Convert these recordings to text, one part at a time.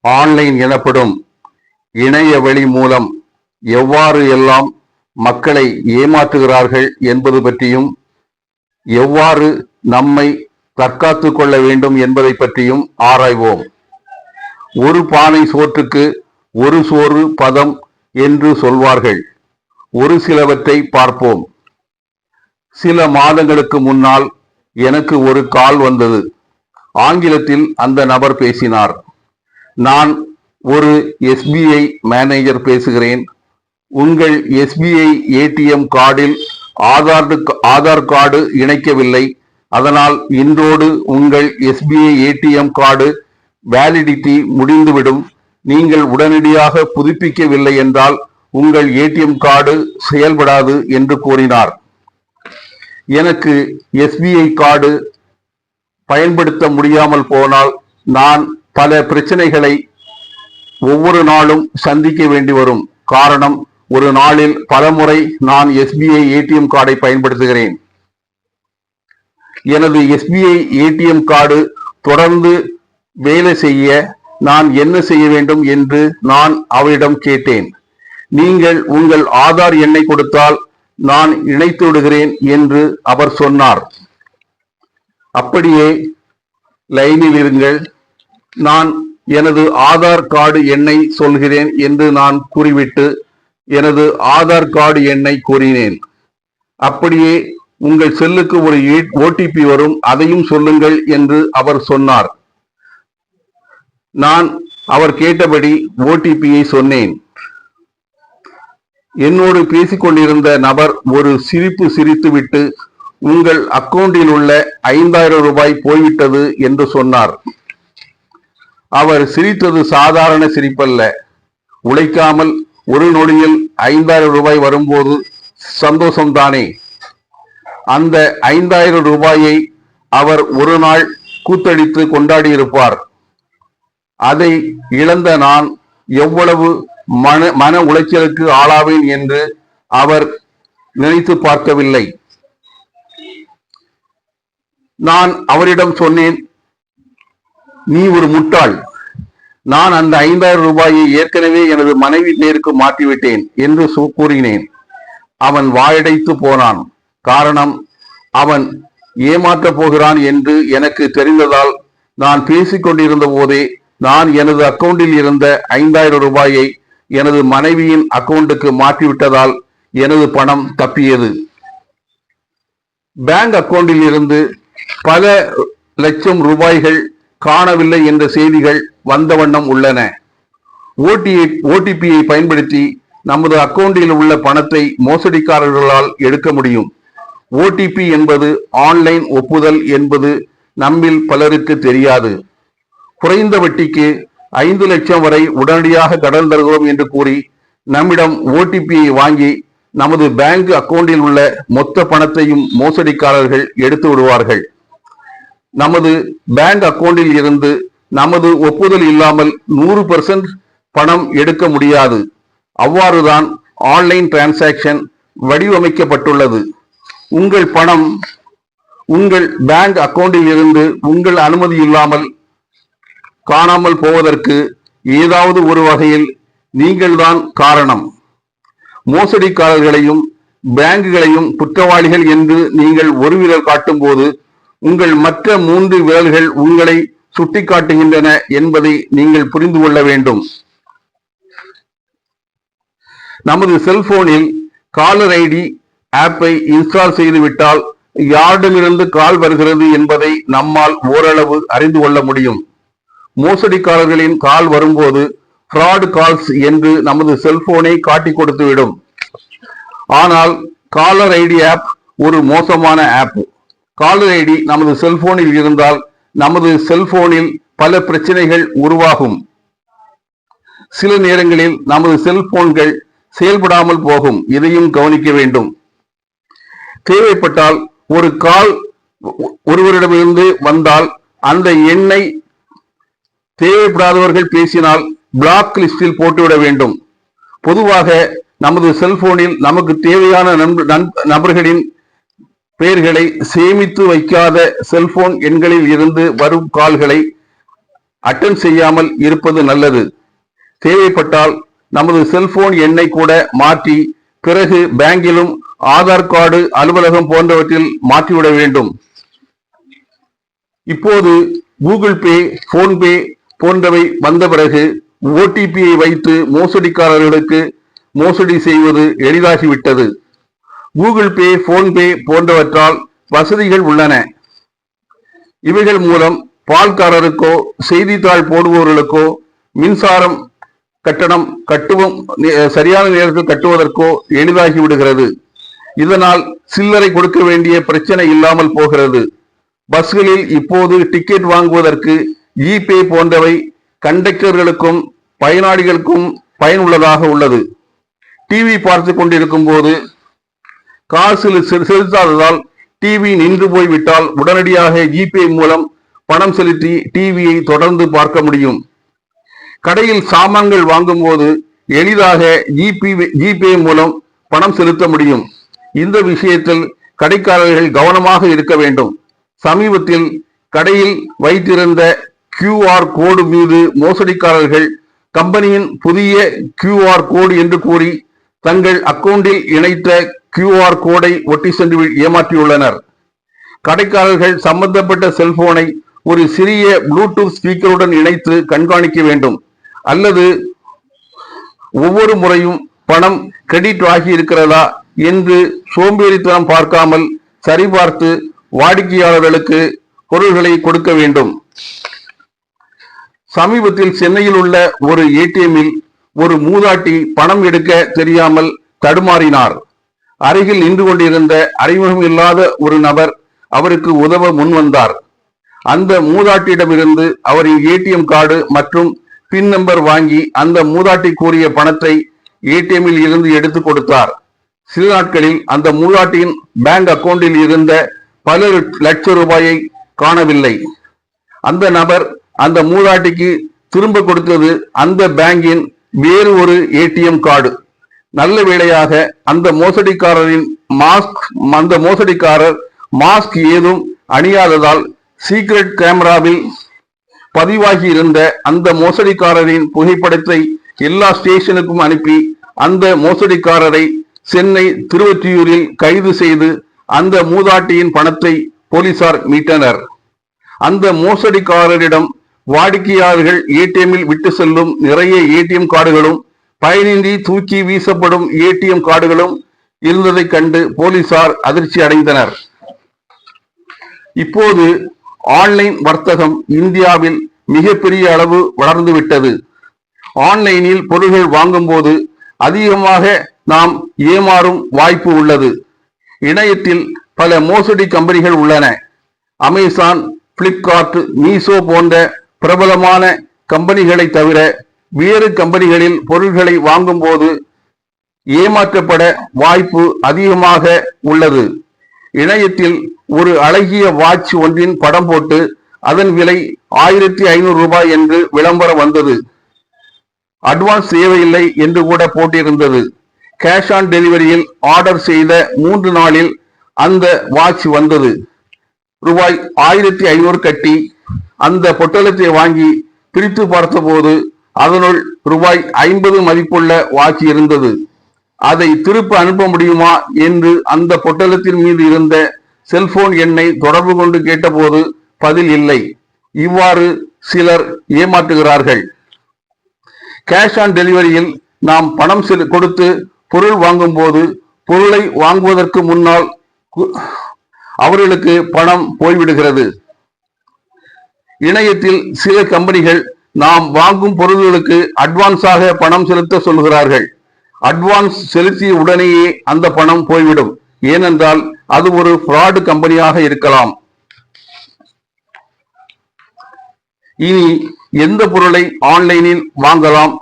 Online எனப்படும் இணைய வழி மூலம் எவ்வாறு எல்லாம் மக்களை ஏமாற்றுகிறார்கள் என்பது பற்றியும் எவ்வாறு நம்மை தற்காத்து கொள்ள வேண்டும் என்பதை பற்றியும் ஆராய்வோம். ஒரு பானை சோற்றுக்கு ஒரு சோறு பதம் என்று சொல்வார்கள். ஒரு சிலவற்றை பார்ப்போம். சில மாதங்களுக்கு முன்னால் எனக்கு ஒரு கால் வந்தது. ஆங்கிலத்தில் அந்த நபர் பேசினார். நான் ஒரு எஸ்பிஐ மேனேஜர் பேசுகிறேன். உங்கள் எஸ்பிஐ ஏடிஎம் கார்டில் ஆதார் ஆதார் கார்டு இணைக்கவில்லை. அதனால் இன்றோடு உங்கள் எஸ்பிஐ ஏடிஎம் கார்டு வேலிடிட்டி முடிந்துவிடும். நீங்கள் உடனடியாக புதுப்பிக்கவில்லை என்றால் உங்கள் ஏடிஎம் கார்டு செயல்படாது என்று கூறினார். எனக்கு எஸ்பிஐ கார்டு பயன்படுத்த முடியாமல் போனால் நான் பல பிரச்சனைகளை ஒவ்வொரு நாளும் சந்திக்க வேண்டி வரும். காரணம் ஒரு நாளில் பலமுறை நான் எஸ்பிஐ ஏடிஎம் கார்டை பயன்படுத்துகிறேன். எனது எஸ்பிஐ ஏடிஎம் கார்டு தொடர்ந்து வேலை செய்ய நான் என்ன செய்ய வேண்டும் என்று நான் அவரிடம் கேட்டேன். நீங்கள் உங்கள் ஆதார் எண்ணை கொடுத்தால் நான் இணைத்து விடுகிறேன் என்று அவர் சொன்னார். அப்படியே லைனில் இருங்கள். நான் எனது ஆதார் கார்டு எண்ணை சொல்கிறேன் என்று நான் கூறிவிட்டு எனது ஆதார் கார்டு எண்ணை கூறினேன் அப்படியே உங்கள் செல்லுக்கு ஒரு ஓடிபி வரும் அதையும் சொல்லுங்கள் என்று அவர் சொன்னார். நான் அவர் கேட்டபடி ஓடிபியை சொன்னேன். என்னோடு பேசிக் கொண்டிருந்த நபர் ஒரு சிரிப்பு சிரித்துவிட்டு உங்கள் அக்கவுண்டில் உள்ள ஐந்தாயிரம் ரூபாய் போய்விட்டது என்று சொன்னார். அவர் சிரித்தது சாதாரண சிரிப்பல்ல. உழைக்காமல் ஒரு நொடியில் ஐந்தாயிரம் ரூபாய் வரும்போது சந்தோஷம்தானே. அந்த ஐந்தாயிரம் ரூபாயை அவர் ஒரு நாள் கூத்தடித்து கொண்டாடியிருப்பார். அதை இழந்த நான் எவ்வளவு மன மன உளைச்சலுக்கு ஆளாவேன் என்று அவர் நினைத்து பார்க்கவில்லை. நான் அவரிடம் சொன்னேன் நீ ஒரு முட்டாள். நான் அந்த ஐந்தாயிரம் ரூபாயை ஏற்கனவே எனது மனைவி பேருக்கு மாற்றிவிட்டேன் என்று கூறினேன். அவன் வாயடைத்து போனான். காரணம் அவன் ஏமாற்றப் போகிறான் என்று எனக்கு தெரிந்ததால் நான் பேசிக்கொண்டிருந்த போதே நான் எனது அக்கவுண்டில் இருந்த ஐந்தாயிரம் ரூபாயை எனது மனைவியின் அக்கவுண்டுக்கு மாற்றிவிட்டதால் எனது பணம் தப்பியது. பேங்க் அக்கவுண்டில் இருந்து பல லட்சம் ரூபாய்கள் காணவில்லை என்ற செய்திகள் வந்த வண்ணம் உள்ளன. ஓடிஐ ஓடிபியை பயன்படுத்தி நமது அக்கவுண்டில் உள்ள பணத்தை மோசடிக்காரர்களால் எடுக்க முடியும். ஓடிபி என்பது ஆன்லைன் ஒப்புதல் என்பது நம்மில் பலருக்கு தெரியாது. குறைந்த வட்டிக்கு ஐந்து லட்சம் வரை உடனடியாக கடன் தருகிறோம் என்று கூறி நம்மிடம் ஓடிபியை வாங்கி நமது பேங்க் அக்கவுண்டில் உள்ள மொத்த பணத்தையும் மோசடிக்காரர்கள் எடுத்து விடுவார்கள். நமது பேங்க் அக்கவுண்டில் இருந்து நமது ஒப்புதல் இல்லாமல் நூறு பணம் எடுக்க முடியாது. அவ்வாறுதான் ஆன்லைன் டிரான்சாக்ஷன் வடிவமைக்கப்பட்டுள்ளது. உங்கள் பணம் உங்கள் பேங்க் அக்கவுண்டில் இருந்து உங்கள் அனுமதி இல்லாமல் காணாமல் போவதற்கு ஏதாவது ஒரு வகையில் நீங்கள்தான் காரணம். மோசடிக்காரர்களையும் பேங்குகளையும் குற்றவாளிகள் என்று நீங்கள் ஒரு காட்டும்போது உங்கள் மற்ற மூன்று விரல்கள் உங்களை சுட்டிக்காட்டுகின்றன என்பதை நீங்கள் புரிந்து கொள்ள வேண்டும். நமது செல்போனில் காலர் ஐடி ஆப்பை இன்ஸ்டால் செய்துவிட்டால் யாரிடமிருந்து கால் வருகிறது என்பதை நம்மால் ஓரளவு அறிந்து கொள்ள முடியும். மோசடிக்காரர்களின் கால் வரும்போது ஃப்ராட் கால்ஸ் என்று நமது செல்போனை காட்டிக் கொடுத்துவிடும். ஆனால் காலர் ஐடி ஆப் ஒரு மோசமான ஆப். காலர் ஐடி நமது செல்போனில் இருந்தால் நமது செல்போனில் பல பிரச்சனைகள் உருவாகும். சில நேரங்களில் நமது செல்போன்கள் செயல்படாமல் போகும். இதையும் கவனிக்க வேண்டும். தேவைப்பட்டால் ஒரு கால் ஒருவரிடமிருந்து வந்தால் அந்த எண்ணை தேவைப்படாதவர்கள் பேசினால் பிளாக் லிஸ்டில் போட்டுவிட வேண்டும். பொதுவாக நமது செல்போனில் நமக்கு தேவையான நண்ப- நபர்களின் பெயர்களை சேமித்து வைக்காத செல்போன் எண்களில் இருந்து வரும் கால்களை அட்டன் செய்யாமல் இருப்பது நல்லது. தேவைப்பட்டால் நமது செல்போன் எண்ணை கூட மாற்றி பிறகு பேங்கிலும் ஆதார் கார்டு அலுவலகம் போன்றவற்றில் மாற்றிவிட வேண்டும். இப்போது கூகுள் பே போன்பே போன்றவை வந்த பிறகு ஓடிபியை வைத்து மோசடிக்காரர்களுக்கு மோசடி செய்வது எளிதாகிவிட்டது. கூகுள் பே போன்பே போன்றவற்றால் வசதிகள் உள்ளன. இவைகள் மூலம் பால்காரருக்கோ செய்தித்தாள் போடுபவர்களுக்கோ மின்சாரம் கட்டணம் கட்டுவோம் சரியான நேரத்தில் கட்டுவதற்கோ எளிதாகி விடுகிறது. இதனால் சில்லறை கொடுக்க வேண்டிய பிரச்சனை இல்லாமல் போகிறது. பஸ்களில் இப்போது டிக்கெட் வாங்குவதற்கு இபே போன்றவை கண்டக்டர்களுக்கும் பயனாளிகளுக்கும் பயனுள்ளதாக உள்ளது. டிவி பார்த்து கொண்டிருக்கும் போது காசு செலுத்தாததால் டிவி நின்று போய்விட்டால் உடனடியாக ஜிபே மூலம் பணம் செலுத்தி டிவியை தொடர்ந்து பார்க்க முடியும். கடையில் சாமான்கள் வாங்கும்போது எளிதாக ஜிபி ஜிபே மூலம் பணம் செலுத்த முடியும். இந்த விஷயத்தில் கடைக்காரர்கள் கவனமாக இருக்க வேண்டும். சமீபத்தில் கடையில் வைத்திருந்த கியூஆர் கோடு மீது மோசடிக்காரர்கள் கம்பெனியின் புதிய கியூஆர் கோடு என்று கூறி தங்கள் அக்கவுண்டில் இணைத்த கியூஆர் கோடை ஒட்டி சென்று ஏமாற்றியுள்ளனர். கடைக்காரர்கள் சம்பந்தப்பட்ட செல்போனை ஒரு சிறிய ப்ளூடூத் ஸ்பீக்கருடன் இணைத்து கண்காணிக்க வேண்டும். அல்லது ஒவ்வொரு முறையும் பணம் கிரெடிட் ஆகி இருக்கிறதா என்று சோம்பேறித்தனம் பார்க்காமல் சரிபார்த்து வாடிக்கையாளர்களுக்கு பொருள்களை கொடுக்க வேண்டும். சமீபத்தில் சென்னையில் உள்ள ஒரு ஏடிஎம்மில் ஒரு மூதாட்டி பணம் எடுக்க தெரியாமல் தடுமாறினார். அருகில் நின்று கொண்டிருந்த அறிமுகம் இல்லாத ஒரு நபர் அவருக்கு உதவ முன்வந்தார் அந்த மூதாட்டியிடமிருந்து அவரின் ஏடிஎம் கார்டு மற்றும் பின் நம்பர் வாங்கி அந்த மூதாட்டி கூறிய பணத்தை ஏடிஎம்மில் இருந்து எடுத்து கொடுத்தார். சில நாட்களில் அந்த மூதாட்டியின் பேங்க் அக்கவுண்டில் இருந்த பல லட்சம் ரூபாயை காணவில்லை. அந்த நபர் அந்த மூதாட்டிக்கு திரும்ப கொடுத்தது அந்த பேங்கின் வேறு ஒரு ஏடிஎம் கார்டு நல்ல வேளையாக அந்த மோசடிக்காரரின் மாஸ்க் அந்த மோசடிக்காரர் மாஸ்க் ஏதும் அணியாததால் சீக்ரெட் கேமராவில் பதிவாகி இருந்த அந்த மோசடிக்காரரின் புகைப்படத்தை எல்லா ஸ்டேஷனுக்கும் அனுப்பி அந்த மோசடிக்காரரை சென்னை திருவொற்றியூரில் கைது செய்து அந்த மூதாட்டியின் பணத்தை போலீசார் மீட்டனர். அந்த மோசடிக்காரரிடம் வாடிக்கையாளர்கள் ஏடிஎம்மில் விட்டு செல்லும் நிறைய ஏடிஎம் கார்டுகளும் பயனின்றி தூக்கி வீசப்படும் ஏடிஎம் கார்டுகளும் இருந்ததைக் கண்டு போலீசார் அதிர்ச்சி அடைந்தனர். இப்போது ஆன்லைன் வர்த்தகம் இந்தியாவில் மிகப்பெரிய அளவு வளர்ந்து விட்டது. ஆன்லைனில் பொருள்கள் வாங்கும்போது அதிகமாக நாம் ஏமாறும் வாய்ப்பு உள்ளது. இணையத்தில் பல மோசடி கம்பெனிகள் உள்ளன. அமேசான் பிளிப்கார்ட் மீசோ போன்ற பிரபலமான கம்பெனிகளை தவிர வேறு கம்பெனிகளில் பொருள்களை வாங்கும்போது ஏமாற்றப்பட வாய்ப்பு அதிகமாக உள்ளது. இணையத்தில் ஒரு அழகிய வாட்ச் ஒன்றின் படம் போட்டு அதன் விலை ஆயிரத்தி ஐநூறு ரூபாய் என்று விளம்பரம் வந்தது. அட்வான்ஸ் தேவையில்லை என்று கூட போட்டிருந்தது. கேஷ் ஆன் டெலிவரியில் ஆர்டர் செய்த மூன்று நாளில் அந்த வாட்ச் வந்தது. ரூபாய் ஆயிரத்தி ஐநூறு கட்டி அந்த பொட்டலத்தை வாங்கி பிரித்து பார்த்தபோது அதனுள் ரூபாய் ஐம்பது மதிப்புள்ள வாட்ச் இருந்தது. அதை திருப்ப அனுப்ப முடியுமா என்று அந்த பொட்டலத்தின் மீது இருந்த செல்போன் எண்ணை தொடர்பு கொண்டு கேட்டபோது பதில் இல்லை. இவ்வாறு சிலர் ஏமாற்றுகிறார்கள். கேஷ் ஆன் டெலிவரியில் நாம் பணம் கொடுத்து பொருள் வாங்கும்போது பொருளை வாங்குவதற்கு முன்னால் கு- அவர்களுக்கு பணம் போய்விடுகிறது. இணையத்தில் சில கம்பெனிகள் நாம் வாங்கும் பொருள்களுக்கு அட்வான்ஸாக பணம் செலுத்த சொல்கிறார்கள் அட்வான்ஸ் செலுத்திய உடனேயே அந்த பணம் போய்விடும். ஏனென்றால் அது ஒரு ஃப்ராடு கம்பெனியாக இருக்கலாம். இனி எந்த பொருளை ஆன்லைனில் வாங்கலாம்?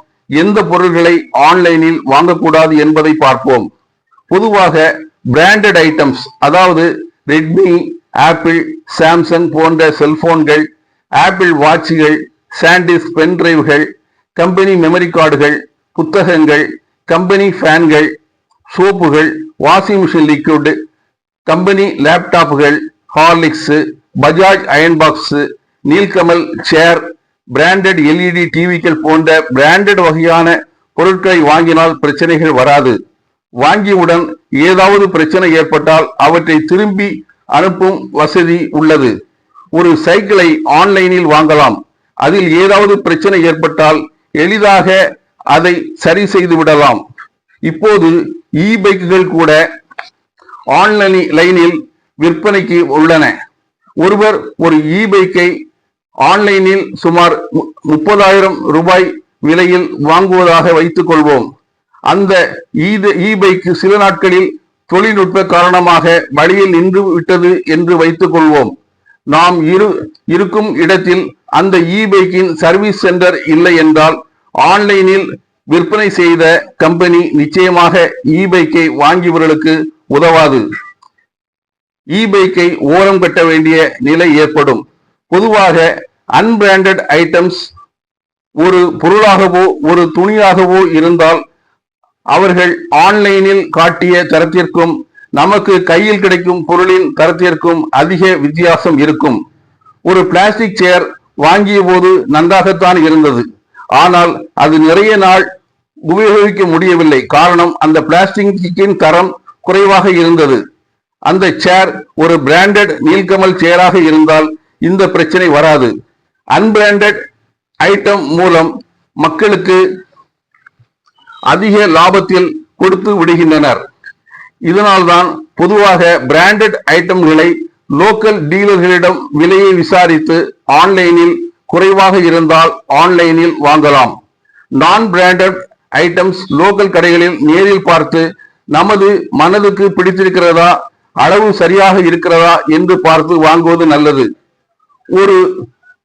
எந்த பொருள்களை ஆன்லைனில் வாங்கக்கூடாது என்பதை பார்ப்போம். பொதுவாக பிராண்டட் ஐட்டம்ஸ் அதாவது ரெட்மி ஆப்பிள் சாம்சங் போன்ற செல்போன்கள் ஆப்பிள் வாட்சுகள் சாண்டிஸ் பென் டிரைவ்கள் கம்பெனி மெமரி கார்டுகள் புத்தகங்கள் கம்பெனி ஃபேன்கள் சோப்புகள் washing machine liquid company லேப்டாப்புகள் Horlicks Bajaj iron box Nilkamal chair branded LED டிவிக்கள் போன்ற பிராண்டட் வகையான பொருட்களை வாங்கினால் பிரச்சனைகள் வராது. வாங்கியவுடன் ஏதாவது பிரச்சனை ஏற்பட்டால் அவற்றை திரும்பி அனுப்பும் வசதி உள்ளது. ஒரு சைக்கிளை ஆன்லைனில் வாங்கலாம். அதில் ஏதாவது பிரச்சனை ஏற்பட்டால் எளிதாக அதை சரி செய்து விடலாம். இப்போது இ பைக்குகள் கூட ஆன்லைன் லைனில் விற்பனைக்கு உள்ளன. ஒருவர் ஒரு இ பைக்கை ஆன்லைனில் சுமார் மு- முப்பதாயிரம் ரூபாய் விலையில் வாங்குவதாக வைத்துக் கொள்வோம் அந்த e-, இ பைக்கு சில நாட்களில் தொழில்நுட்ப காரணமாக வழியில் நின்று விட்டது என்று வைத்துக் கொள்வோம் நாம் இரு இருக்கும் இடத்தில் அந்த இ பைக்கின் சர்வீஸ் சென்டர் இல்லை என்றால் ஆன்லைனில் விற்பனை செய்த கம்பெனி நிச்சயமாக இ பைக்கை வாங்கியவர்களுக்கு உதவாது. இ பைக்கை ஓரம் கட்ட வேண்டிய நிலை ஏற்படும். பொதுவாக அன்பிராண்டட் ஐட்டம்ஸ் ஒரு பொருளாகவோ ஒரு துணியாகவோ இருந்தால் அவர்கள் ஆன்லைனில் காட்டிய தரத்திற்கும் நமக்கு கையில் கிடைக்கும் பொருளின் தரத்திற்கும் அதிக வித்தியாசம் இருக்கும். ஒரு பிளாஸ்டிக் சேர் வாங்கிய போது நன்றாகத்தான் இருந்தது. ஆனால் அது நிறைய நாள் உபயோகிக்க முடியவில்லை. காரணம் அந்த பிளாஸ்டிக்கின் தரம் குறைவாக இருந்தது. அந்த சேர் ஒரு பிராண்டட் நீல்கமல் சேராக இருந்தால் இந்த பிரச்சனை வராது. அன்பிராண்டட் ஐட்டம் மூலம் மக்களுக்கு அதிக லாபத்தில் கொடுத்து விடுகின்றனர். இதனால்தான் பொதுவாக பிராண்டட் ஐட்டம்களை லோக்கல் டீலர்களிடம் விலையை விசாரித்து ஆன்லைனில் குறைவாக இருந்தால் ஆன்லைனில் வாங்கலாம். நான் பிராண்டட் ஐட்டம்ஸ் லோக்கல் கடைகளில் நேரில் பார்த்து நமது மனதுக்கு பிடித்திருக்கிறதா அளவு சரியாக இருக்கிறதா என்று பார்த்து வாங்குவது நல்லது. ஒரு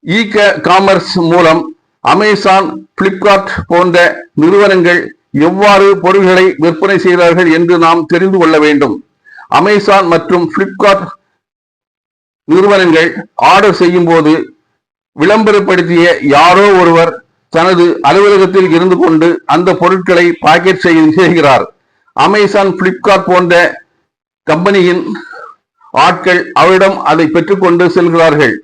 இ காமர்ஸ் மூலம் அமேசான் பிளிப்கார்ட் போன்ற நிறுவனங்கள் எவ்வாறு பொருள்களை விற்பனை செய்கிறார்கள் என்று நாம் தெரிந்து கொள்ள வேண்டும். அமேசான் மற்றும் பிளிப்கார்ட் நிறுவனங்கள் ஆர்டர் செய்யும் போது விளம்பரப்படுத்திய யாரோ ஒருவர் தனது அலுவலகத்தில் இருந்து கொண்டு அந்த பொருட்களை பாக்கெட் செய்கிறார். அமேசான் பிளிப்கார்ட் போன்ற கம்பெனியின் ஆட்கள் அவரிடம் அதை பெற்றுக்கொண்டு செல்கிறார்கள்.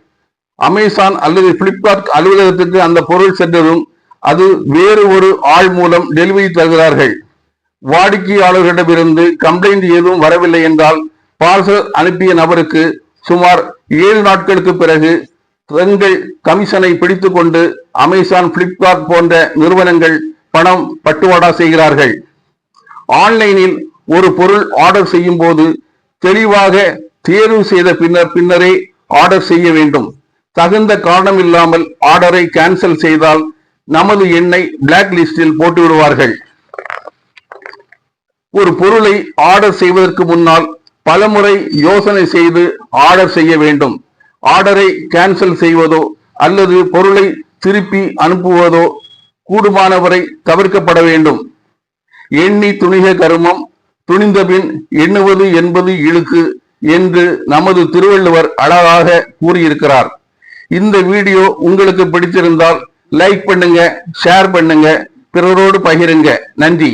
அமேசான் அல்லது பிளிப்கார்ட் அலுவலகத்துக்கு அந்த பொருள் சென்றதும் அது வேறு ஒரு ஆள் மூலம் டெலிவரி தருகிறார்கள். வாடிக்கையாளர்களிடமிருந்து கம்ப்ளைண்ட் ஏதும் வரவில்லை என்றால் பார்சல் அனுப்பிய நபருக்கு சுமார் ஏழு நாட்களுக்கு பிறகு தங்கள் கமிஷனை பிடித்து கொண்டு அமேசான் பிளிப்கார்ட் போன்ற நிறுவனங்கள் பணம் பட்டுவாடா செய்கிறார்கள். ஆன்லைனில் ஒரு பொருள் ஆர்டர் செய்யும் போது தெளிவாக தேர்வு செய்த பின்னர் பின்னரே ஆர்டர் செய்ய வேண்டும். தகுந்த காரணம் இல்லாமல் ஆர்டரை கேன்சல் செய்தால் நமது எண்ணை பிளாக் லிஸ்டில் போட்டு விடுவார்கள். ஒரு பொருளை ஆர்டர் செய்வதற்கு முன்னால் பலமுறை யோசனை செய்து ஆர்டர் செய்ய வேண்டும். ஆர்டரை கேன்சல் செய்வதோ அல்லது பொருளை திருப்பி அனுப்புவதோ கூடுமானவரை தவிர்க்கப்பட வேண்டும். எண்ணி துணிக கருமம் துணிந்தபின் எண்ணுவது என்பது இழுக்கு என்று நமது திருவள்ளுவர் அழகாக கூறியிருக்கிறார். இந்த வீடியோ உங்களுக்கு பிடித்திருந்தால் லைக் பண்ணுங்க ஷேர் பண்ணுங்க பிறரோடு பகிருங்க. நன்றி.